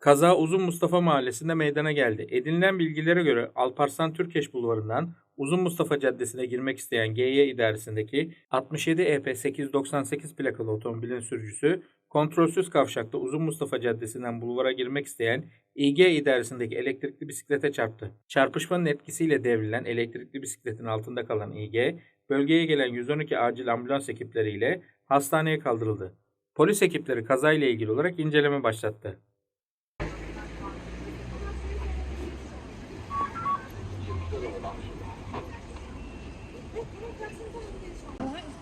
Kaza Uzun Mustafa Mahallesi'nde meydana geldi. Edinilen bilgilere göre Alparslan Türkeş Bulvarı'ndan Uzun Mustafa Caddesi'ne girmek isteyen GY idaresindeki 67 EP 898 plakalı otomobilin sürücüsü kontrolsüz kavşakta Uzun Mustafa Caddesi'nden bulvara girmek isteyen İG idaresindeki elektrikli bisiklete çarptı. Çarpışmanın etkisiyle devrilen elektrikli bisikletin altında kalan İG, bölgeye gelen 112 acil ambulans ekipleriyle hastaneye kaldırıldı. Polis ekipleri kazayla ilgili olarak inceleme başlattı.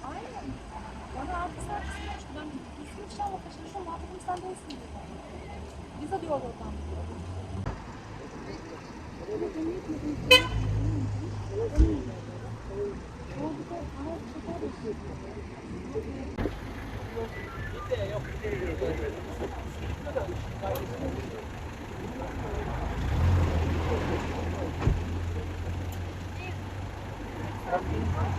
Aynen. Bana artık sen kısmı ben düzgün işten bakışmışım artık bu sen değilsin dedi. Bize diyor oradan. Yok, bir de yok, bir de yok. Продолжение следует...